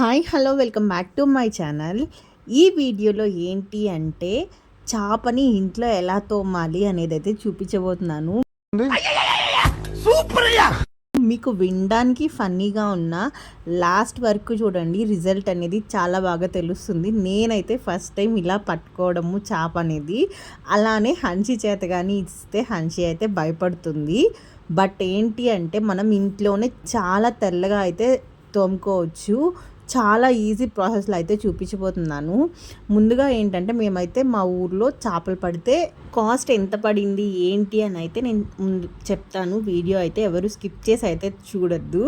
Hi hello welcome back to my channel. ఈ వీడియోలో ఏంటి అంటే చేపని ఇంట్లో ఎలా తోమాలి అనేది అయితే చూపించబోతున్నాను. మీకు వినడానికి ఫన్నీగా ఉన్న లాస్ట్ వరకు చూడండి రిజల్ట్ అనేది చాలా బాగా తెలుస్తుంది. నేనైతే ఫస్ట్ టైం ఇలా పట్టుకోవడము చేప అనేది. అలానే హన్షి చేత కానీ ఇస్తే హన్షి అయితే భయపడుతుంది. బట్ ఏంటి అంటే మనం ఇంట్లోనే చాలా తెల్లగా అయితే తోముకోవచ్చు. చాలా ఈజీ ప్రాసెస్లో అయితే చూపించబోతున్నాను. ముందుగా ఏంటంటే మేమైతే మా ఊర్లో చేపలు పడితే కాస్ట్ ఎంత పడింది ఏంటి అని అయితే నేను ముందు చెప్తాను. వీడియో అయితే ఎవరు స్కిప్ చేసి అయితే చూడొద్దు.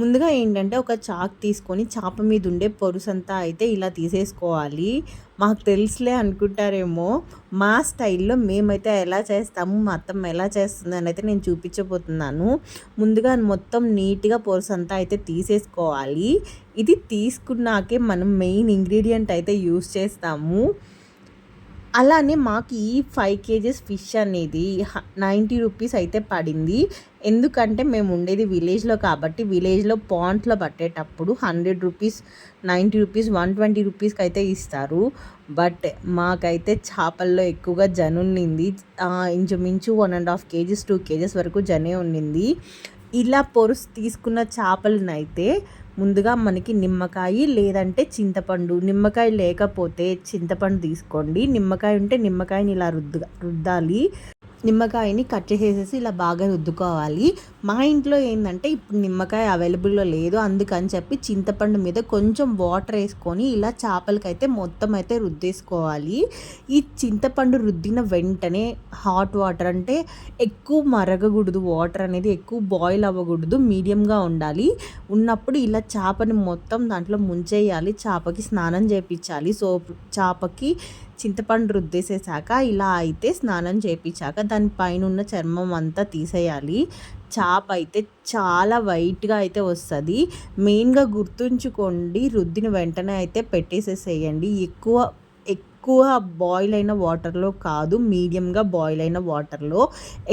ముందుగా ఏంటంటే ఒక చాక్ తీసుకొని చేప మీద ఉండే పొరుసంతా అయితే ఇలా తీసేసుకోవాలి. మాకు తెలుసులే అనుకుంటారేమో. మా స్టైల్లో మేమైతే ఎలా చేస్తాము మా అత్తమ్మ ఎలా చేస్తుంది అని అయితే నేను చూపించబోతున్నాను. ముందుగా మొత్తం నీట్గా పొరుసంతా అయితే తీసేసుకోవాలి. ఇది తీసుకున్నాకే మనం మెయిన్ ఇంగ్రీడియంట్ అయితే యూస్ చేస్తాము. అలానే మాకు ఈ ఫైవ్ కేజెస్ ఫిష్ అనేది నైంటీ రూపీస్ అయితే పడింది. ఎందుకంటే మేము ఉండేది విలేజ్లో కాబట్టి విలేజ్లో పాంట్లో పట్టేటప్పుడు hundred rupees ninety rupees one twenty రూపీస్కి అయితే ఇస్తారు. బట్ మాకైతే చేపల్లో ఎక్కువగా జన ఉండింది. ఇంచుమించు one and half kgs two kgs వరకు జనే ఉండింది. ఇలా పొరుసు తీసుకున్న చేపలనైతే ముందుగా మనకి నిమ్మకాయ లేదంటే చింతపండు. నిమ్మకాయ లేకపోతే చింతపండు తీసుకోండి. నిమ్మకాయ ఉంటే నిమ్మకాయని ఇలా రుద్దు రుద్దాలి. నిమ్మకాయని కట్ చేసేసి ఇలా బాగా రుద్దుకోవాలి. మా ఇంట్లో ఏంటంటే ఇప్పుడు నిమ్మకాయ అవైలబుల్లో లేదు. అందుకని చెప్పి చింతపండు మీద కొంచెం వాటర్ వేసుకొని ఇలా చేపలకైతే మొత్తం అయితే రుద్దేసుకోవాలి. ఈ చింతపండు రుద్దిన వెంటనే హాట్ వాటర్ అంటే ఎక్కువ మరగకూడదు. వాటర్ అనేది ఎక్కువ బాయిల్ అవ్వకూడదు. మీడియంగా ఉండాలి. ఉన్నప్పుడు ఇలా చేపని మొత్తం దాంట్లో ముంచేయాలి. చేపకి స్నానం చేయించాలి సో చేపకి చింతపండు రుద్దేసేసాక ఇలా అయితే స్నానం చేయించాక దానిపైన ఉన్న చర్మం అంతా తీసేయాలి. చాప అయితే చాలా వైట్గా అయితే వస్తుంది. మెయిన్గా గుర్తుంచుకోండి రుద్దిన వెంటనే అయితే పెట్టేసేసేయండి. ఎక్కువ ఎక్కువ బాయిల్ అయిన వాటర్లో కాదు మీడియంగా బాయిల్ అయిన వాటర్లో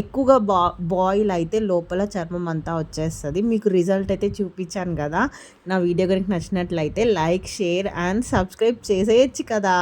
ఎక్కువగా బా బాయిల్ అయితే లోపల చర్మం అంతా వచ్చేస్తుంది. మీకు రిజల్ట్ అయితే చూపించాను కదా. నా వీడియో కనుక నచ్చినట్లయితే లైక్ షేర్ అండ్ సబ్స్క్రైబ్ చేసేయచ్చు కదా.